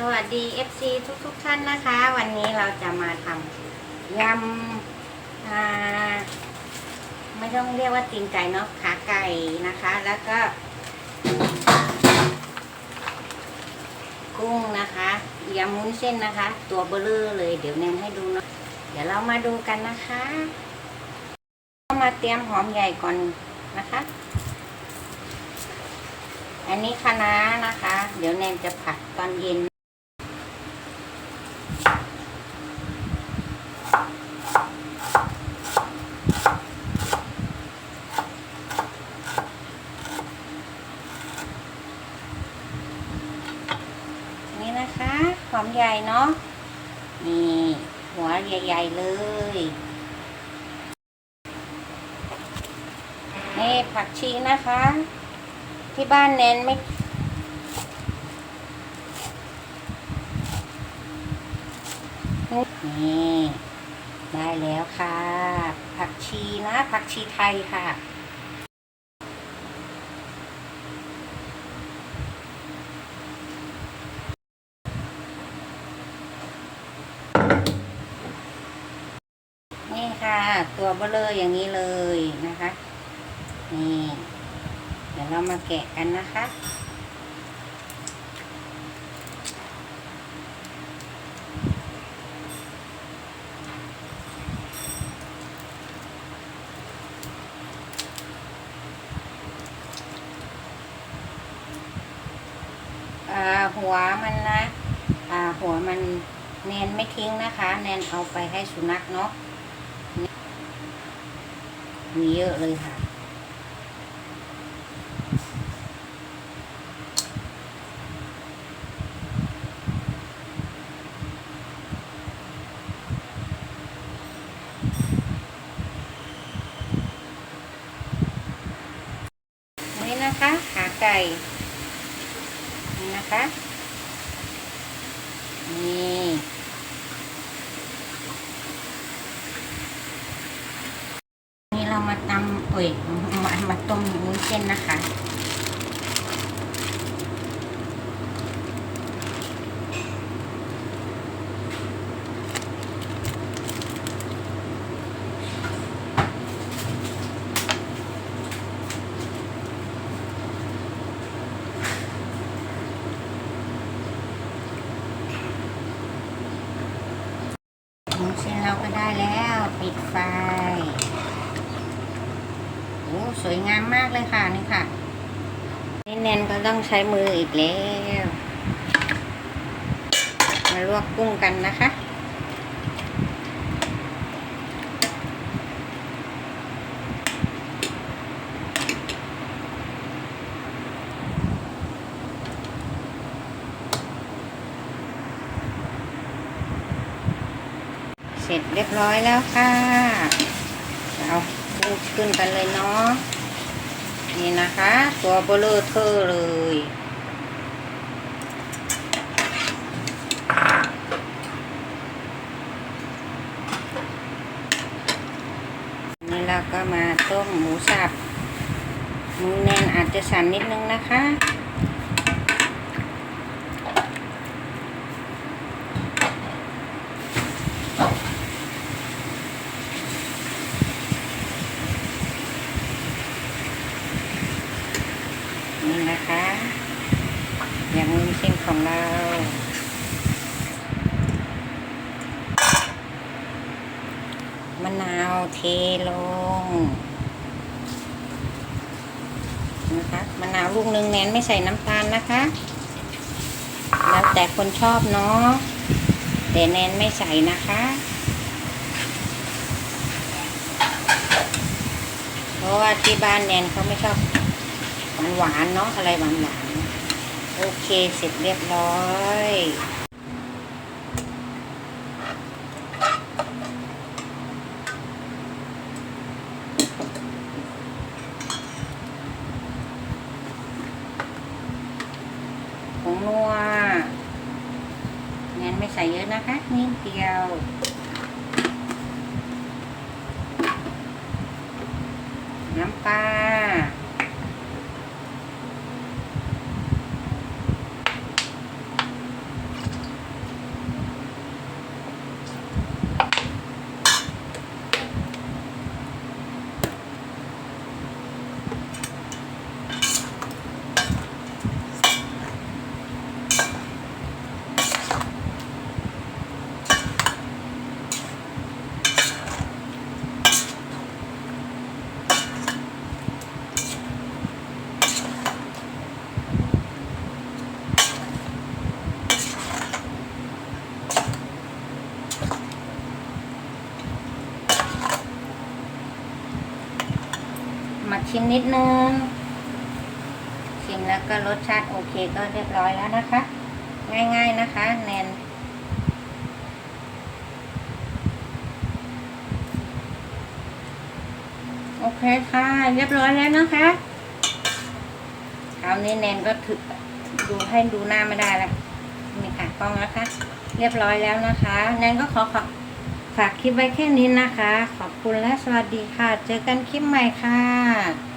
สวัสดี FC ทุกทุกๆท่านนะคะ วันนี้เราจะมาทำยำไม่ต้องเรียกว่าตีนไก่เนาะขาไก่นะคะ แล้วก็ กุ้งนะคะยำมุ้นเส้นนะคะ ตัวเบลอเลย เดี๋ยวแนนให้ดูเนาะเดี๋ยวเรามาดูกันนะคะก็มาเตรียมหอมใหญ่ก่อนนะคะ อันนี้คะน้านะคะ เดี๋ยวแนนจะผัดตอนเย็นนะคะหอม ใหญ่เนาะนี่หัวใหญ่ๆเลยนี่ผักชีนะคะ ที่บ้านเน้นไม่นี่ได้แล้วค่ะ ผักชีนะ ผักชีไทยค่ะ นี่ค่ะ ตัวเบลเลอร์อย่างนี้เลยนะคะ นี่ เดี๋ยวเรามาแกะกันนะคะ หัวมันนะอ่าหัวมันแนนไม่ทิ้งนะคะ แนนเอาไปให้สุนัขเนาะ มีเยอะเลยค่ะ นี่นะคะขาไก่นี่นะคะ นี่ เรามาตำเอ้ยมามาต้มวุ้นเส้นนะคะหมูเส้นเราก็ได้แล้ว ปิดไฟ สวยงามมากเลยค่ะนี่ค่ะนี่แนนก็ต้องใช้มืออีกแล้ว มาลวกกุ้งกันนะคะเสร็จเรียบร้อยแล้วค่ะ เอา กุ้งขึ้นกันเลยเนาะนี่นะคะ ตัวเบลเลอเทอร์เลยนี่เราก็มาต้มหมูสับมือแนนอาจจะสั่นนิดนึงนะคะ นี่นะคะอย่างมือเส้นของเรามะนาวเทลงนะคะมะนาวลูกหนึ่งแนนไม่ใส่น้ำตาลนะคะ แล้วแต่คนชอบเนาะแต่แนนไม่ใส่นะคะเพราะว่าที่บ้านแนนเขาไม่ชอบานหวานเนาะอะไรหวานหวานๆโอเคเสร็จเรียบร้อยผงนัวงั้นไม่ใส่เยอะนะคะนิดเดียวน้ำปลา น ชิมนิดนึง ชิมแล้วก็รสชาติโอเคก็เรียบร้อยแล้วนะคะ ง่ายๆนะคะแนนโอเคค่ะ เรียบร้อยแล้วนะคะคราวนี้แนนก็ถึกดูให้ดูหน้าไม่ได้แล้วนี่ค่ะกล้องนะคะ เรียบร้อยแล้วนะคะ แนนก็ขอขอ ฝากคลิปไว้แค่นี้นะคะ ขอบคุณและสวัสดีค่ะ เจอกันคลิปใหม่ค่ะ